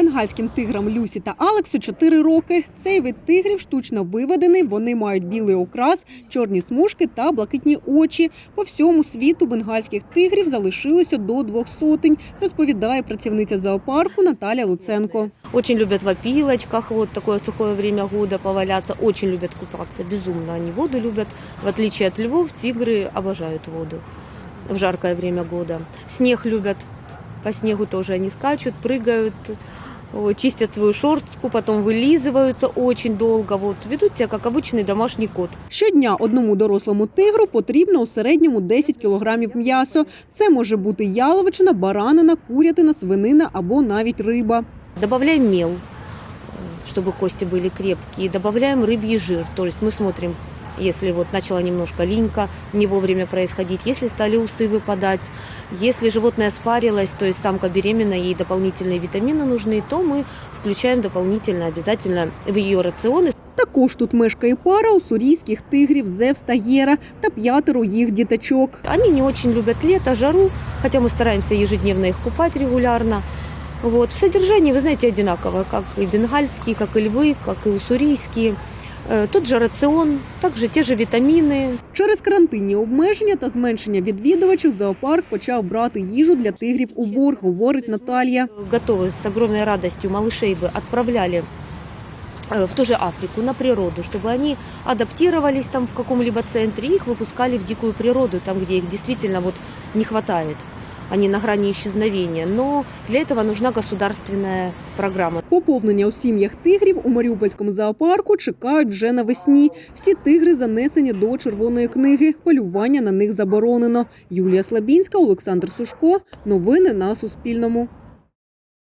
Бенгальським тиграм Люсі та Алексу 4 роки. Цей вид тигрів штучно виведений. Вони мають білий окрас, чорні смужки та блакитні очі. По всьому світу бенгальських тигрів залишилося до двох сотень, розповідає працівниця зоопарку Наталя Луценко. Очень любят в опилочках, вот такое сухое время года поваляться. Очень любят купаться, безумно они воду любят. В отличие от львов, тигры обожают воду в жаркое время года. Снег любят, по снегу тоже они скачут, прыгают, о, чистят свою шорстку, потом вылизываются очень долго. Вот ведут себя как обычный домашний кот. Щодня одному дорослому тигру потрібно у середньому 10 кілограмів м'яса. Це може бути яловичина, баранина, курятина, свинина або навіть риба. Добавляем мел, э, чтобы кости были крепкие. Добавляем рыбий жир. То есть мы смотрим, если вот начала немножко линька не вовремя происходить, если стали усы выпадать, если животное спарилось, то есть самка беременна, ей дополнительные витамины нужны, то мы включаем дополнительно обязательно в ее рационы Також тут мешкає пара уссурійських тигрів Зевс та Єра та п'ятеро їх діточок. Они не очень любят лето, жару, хотя мы стараемся ежедневно их купать регулярно. Вот. В содержании, вы знаете, одинаково, как и бенгальские, как и львы, как и уссурийские. Э, Тот же рацион, также те же витамины. Через карантинні обмеження та зменшення відвідувачів зоопарк почав брати їжу для тигрів у борг, говорить Наталія. Готовы с огромной радостью малышей бы отправляли э, в ту же Африку, на природу, чтобы они адаптировались там в каком-либо центре, и их выпускали в дикую природу, там, где их действительно вот не хватает. Они на грани исчезновения. Но для этого нужна государственная программа. Поповнення у сім'ях тигрів у Маріупольському зоопарку чекають вже навесні. Всі тигри занесені до червоної книги. Полювання на них заборонено. Юлія Слабінська, Олександр Сушко. Новини на Суспільному.